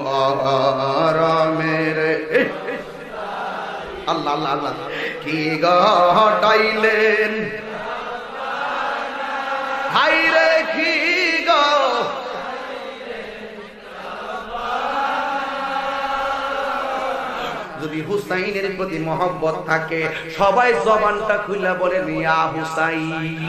মহরমের আল্লাহ আল্লাহ আল্লাহ। কি গাইলেন হাই রে কি যদি হুসাইনের প্রতি মহব্বত থাকে, সবাই জবানটা খুলে বলে ইয়া হুসাইন।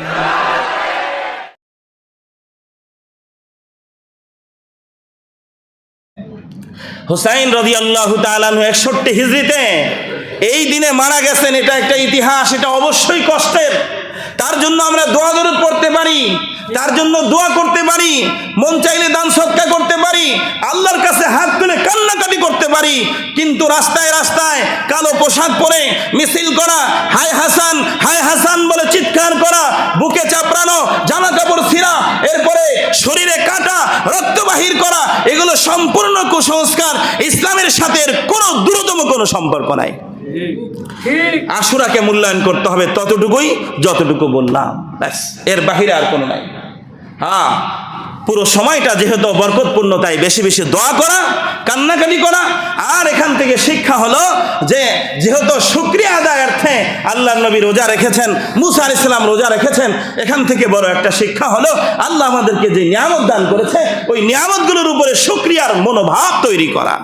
হুসাইন রদি আল্লাহ তালু একষট্টি হিজড়িতে এই দিনে মারা গেছেন, এটা একটা ইতিহাস, এটা অবশ্যই কষ্টের। তার জন্য আমরা দোয়া দরুদ পড়তে পারি, তার জন্য দোয়া করতে পারি, মন চাইলে দান সৎকা করতে পারি, আল্লাহর কাছে হাত তুলে কান্নাকাটি করতে পারি, কিন্তু রাস্তায় রাস্তায় কালো পোশাক পরে মিছিল করা, হায় হাসান হায় হাসান বলে চিৎকার করা, বুকে চাপড়ানো জামা কাপড় ছিঁড়া, এরপরে শরীরে রক্ত বাহির করা, এগুলো সম্পূর্ণ কুসংস্কার। ইসলামের সাথে কোনো দূরতম কোনো সম্পর্ক নাই। আশুরাকে মূল্যায়ন করতে হবে ততটুকুই যতটুকু বললাম। ব্যাস, এর বাহিরে আর কোনো নাই। হ্যাঁ পুরো সময়টা যেহেতু বরকতপূর্ণ, তাই বেশি বেশি দোয়া করা কান্নাকানি করা, আর এখান থেকে শিক্ষা হলো যে যেহেতু শুক্রিয়া আদায়ার্থে আল্লাহ নবী রোজা রেখেছেন, মুসা আল ইসলাম রোজা রেখেছেন, এখান থেকে বড় একটা শিক্ষা হলো আল্লাহ আমাদেরকে যে নিয়ামত দান করেছে, ওই নিয়ামতগুলোর উপরে শুক্রিয়ার মনোভাব তৈরি করা।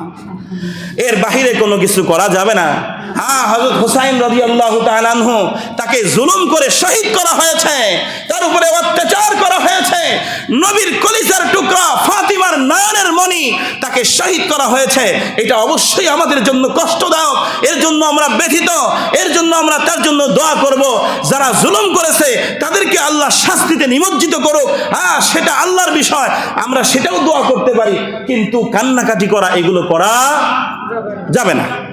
এর বাহিরে কোনো কিছু করা যাবে না। হ্যাঁ হজরত হুসাইন রবি আল্লাহ তালানহু তাকে জুলুম করে শহীদ করা হয়েছে, তার উপরে অত্যাচার করা হয়েছে, নবীর তাকে শহীদ করা হয়েছে। এটা অবশ্যই আমাদের জন্য কষ্টদায়ক এর জন্য আমরা ব্যথিত, এর জন্য আমরা তার জন্য দোয়া করব। যারা জুলুম করেছে, তাদেরকে আল্লাহ শাস্তিতে নিমজ্জিত করুক। হ্যাঁ সেটা আল্লাহর বিষয়, আমরা সেটাও দোয়া করতে পারি, কিন্তু কান্নাকাটি করা, এগুলো করা যাবে না।